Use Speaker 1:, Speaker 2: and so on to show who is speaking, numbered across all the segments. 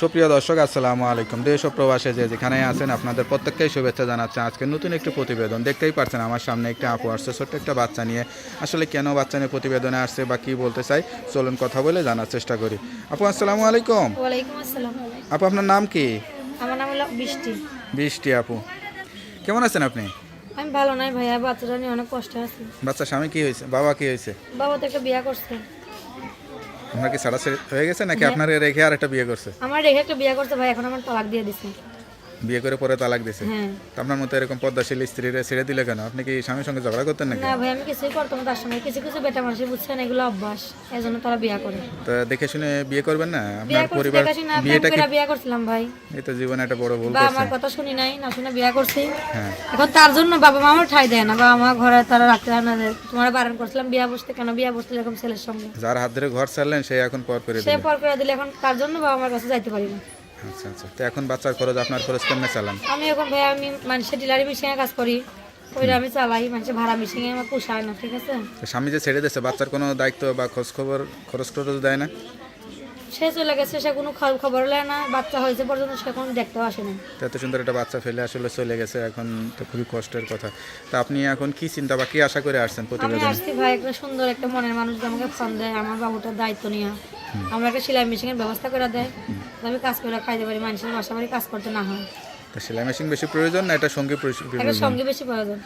Speaker 1: সুপ্রিয় দর্শক আসসালামু আলাইকুম। দেশ ও প্রবাসে যে যেখানে আছেন আপনাদের প্রত্যেককেই শুভেচ্ছা জানাচ্ছি। আজকে নতুন একটি প্রতিবেদন। দেখতেই পারছেন আমার সামনে একটা আপু আসছে ছোট্ট একটা বাচ্চা নিয়ে। আসলে কেন বাচ্চা নিয়ে প্রতিবেদনে আসছে বা কি বলতে চাই চলুন কথা বলে জানার চেষ্টা করি। আপু আসসালামু আলাইকুম।
Speaker 2: আসসালাম।
Speaker 1: আপু আপনার নাম কি?
Speaker 2: আমার নাম হলো বৃষ্টি।
Speaker 1: বৃষ্টি আপু। কেমন আছেন আপনি?
Speaker 2: আমি ভালো নাই ভাইয়া বাচ্চাটা নিয়ে অনেক কষ্ট আছে।
Speaker 1: বাচ্চা স্বামী কি হয়েছে? বাবা কি হয়েছে?
Speaker 2: বাবা তো একটা বিয়ে করছে।
Speaker 1: আপনার কি সারাসারি হয়ে গেছে নাকি আপনার রেখে আর একটা বিয়ে করছে?
Speaker 2: আমার রেখে একটা বিয়ে করছে ভাই এখন আমার তালাক দিয়ে দিছে।
Speaker 1: বিয়ে করে পরে তালাক দিছে
Speaker 2: হ্যাঁ।
Speaker 1: তা আপনার মতো এরকম পদ্মাশীল স্ত্রীরা ছেড়ে দিলে কেন? আপনি কি স্বামীর সঙ্গে ঝগড়া করতেন নাকি?
Speaker 2: না ভাই আমি কিছুই করতাম তার সঙ্গে কিছু কিছু বেটা মানুষের বুঝছেন এগুলো অভ্যাস এই জন্য তারা বিয়ে করে।
Speaker 1: তা দেখে শুনে বিয়ে করবেন না? আপনার পরিবার বিয়েটা কি
Speaker 2: বিয়ে করছিলাম ভাই।
Speaker 1: এই তো জীবনে একটা বড় ভুল
Speaker 2: বা আমার কথা শুনি নাই না শুনে বিয়ে করছি।
Speaker 1: হ্যাঁ।
Speaker 2: এখন তার জন্য বাবা মা আমার ঠাই দেয় না বাবা মা ঘরে তারা রাখতে হয় না। তোমার বারণ করছিলাম বিয়ে বসতে কেন? বিয়ে বসতে এরকম ছেলের সঙ্গে।
Speaker 1: যার হাত ধরে ঘর ছাড়লেন সে এখন পর করে
Speaker 2: সে পর করে দিলে এখন তার জন্য বাবা মার কাছে যাইতে পারি না।
Speaker 1: আচ্ছা আচ্ছা। তো এখন বাচ্চার খরচ আপনার খরচ কেমনে চালান?
Speaker 2: আমি এখন ভাই আমি মানুষের ডিলারি মেশিনে কাজ করি। ওইটা আমি চালাই মানুষের ভাড়া মেশিনে আমার পোষায় না ঠিক আছে?
Speaker 1: তো স্বামী যে ছেড়ে দিয়েছে বাচ্চার কোনো দায়িত্ব বা খোঁজ খবর খরচ টরচ দেয় না?
Speaker 2: সে চলে গেছে সে কোনো খবর খবর নেয় না। বাচ্চা হয়েছে পর্যন্ত সে কোনো দেখতেও আসে না।
Speaker 1: তো এত সুন্দর একটা বাচ্চা ফেলে আসলে চলে গেছে এখন তো খুবই কষ্টের কথা। তা আপনি এখন কি চিন্তা বা কি আশা করে আসছেন
Speaker 2: আমি
Speaker 1: প্রতিবেদন?
Speaker 2: আসছি ভাই একটা সুন্দর একটা মনের মানুষ আমাকে ফোন দেয় আমার বাবুটার দায়িত্ব নিয়ে। আমার একটা সেলাই মেশিনের ব্যবস্থা করে দেয়। আমি কাজ করে খাইতে পারি মানুষের বাসা বাড়ি কাজ করতে না হয়।
Speaker 1: তা সেলাই মেশিন বেশি প্রয়োজন না এটা সঙ্গী
Speaker 2: সঙ্গে বেশি প্রয়োজন।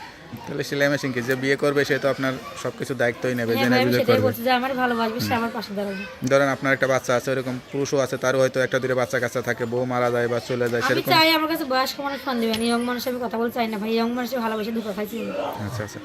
Speaker 1: তাহলে সেলাই মেশিন কি যে বিয়ে করবে সে তো আপনার সবকিছু দায়িত্বই নেবে
Speaker 2: হ্যাঁ
Speaker 1: জেনে
Speaker 2: ভাই
Speaker 1: বুঝে করবে।
Speaker 2: যে আমার ভালোবাসবে সে আমার পাশে দাঁড়াবে।
Speaker 1: ধরেন আপনার একটা বাচ্চা আছে ওরকম পুরুষও আছে তারও হয়তো একটা দূরে বাচ্চা কাচ্চা থাকে বউ মারা যায় বা চলে যায়
Speaker 2: আমি
Speaker 1: সেরকম।
Speaker 2: চাই আমার কাছে বয়স্ক মানুষ ফোন দিবেন ইয়ং মানুষ আমি কথা বলতে চাই না ভাই ইয়ং মানুষের ভালোবাসে দুটো খাইছি
Speaker 1: আচ্ছা আচ্ছা।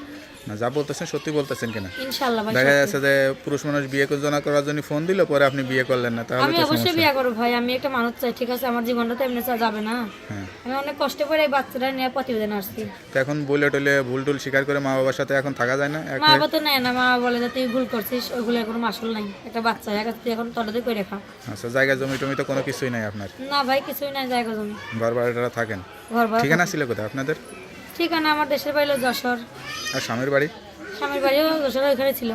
Speaker 1: না যা বলতেছেন সত্যি বলতেছেন কিনা?
Speaker 2: ইনশাল্লাহ ভাই
Speaker 1: দেখা যাচ্ছে যে পুরুষ মানুষ বিয়ে জনা করার জন্য ফোন দিল পরে আপনি বিয়ে করলেন না তাহলে
Speaker 2: আমি অবশ্যই বিয়ে করব ভাই আমি একটা মানুষ চাই ঠিক আছে? আমার জীবনটা তো এমনি চা যাবে না।
Speaker 1: হ্যাঁ।
Speaker 2: আমি অনেক কষ্ট করে এই বাচ্চাটা নিয়ে প্রতিবেদন আসছি।
Speaker 1: তো এখন বলে টলে ভুল টুল স্বীকার করে মা বাবার সাথে এখন থাকা যায় না?
Speaker 2: মা বাবা তো নেয় না মা বাবা বলে যে তুই ভুল করছিস ওইগুলো এখন মাসুল নাই একটা বাচ্চা এক তুই এখন তলাতে করে খা।
Speaker 1: আচ্ছা জায়গা জমি টমি তো কোনো কিছুই নাই আপনার?
Speaker 2: না ভাই কিছুই নাই জায়গা জমি।
Speaker 1: ঘর বাড়িটা থাকেন? ঠিকানা ছিল কোথায় আপনাদের?
Speaker 2: ঠিকানা আমার দেশের বাড়ি হলো যশোর।
Speaker 1: আর স্বামীর বাড়ি?
Speaker 2: স্বামীর বাড়িও যশোর ওইখানে ছিল।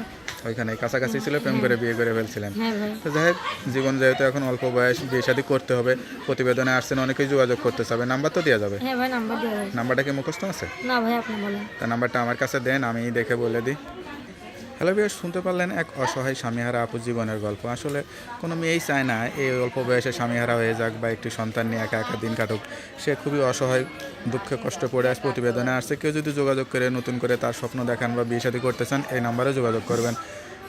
Speaker 1: ওইখানে কাছাকাছি ছিল প্রেম করে বিয়ে করে ফেলছিলেন।
Speaker 2: হ্যাঁ ভাই।
Speaker 1: তো যাই হোক, জীবন যেহেতু এখন অল্প বয়স বিয়ে শাদী করতে হবে প্রতিবেদনে আসছেন অনেকেই যোগাযোগ করতে হবে নাম্বার তো দেওয়া যাবে।
Speaker 2: হ্যাঁ ভাই নাম্বার দেওয়া যাবে।
Speaker 1: নাম্বারটা কি মুখস্থ আছে?
Speaker 2: না ভাই আপনি বলেন।
Speaker 1: তা নাম্বারটা আমার কাছে দেন আমি দেখে বলে দিই। হ্যালো বিয়ার শুনতে পারলেন এক অসহায় স্বামীহারা আপু জীবনের গল্প। আসলে কোনো মেয়েই চায় না এই অল্প বয়সে স্বামীহারা হয়ে যাক বা একটি সন্তান নিয়ে একা একা দিন কাটুক। সে খুবই অসহায়, দুঃখে কষ্ট পড়ে আস প্রতিবেদনে আসছে। কেউ যদি যোগাযোগ করে, নতুন করে তার স্বপ্ন দেখান বা বিয়ে শাদী করতে চান, এই নাম্বারে যোগাযোগ করবেন।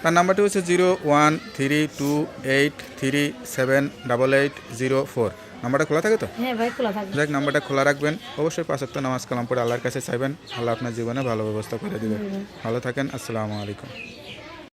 Speaker 1: তার নাম্বারটি হচ্ছে zero one three two eight three seven double eight zero four. নাম্বারটা খোলা থাকে তো?
Speaker 2: হ্যাঁ ভাই খোলা থাকে।
Speaker 1: যাক নাম্বারটা খোলা রাখবেন। অবশ্যই পাঁচাত্তর নামাজ কালাম পড়ে আল্লাহর কাছে চাইবেন। আল্লাহ আপনার জীবনে ভালো ব্যবস্থা করে দেবেন। ভালো থাকেন আসসালামু আলাইকুম।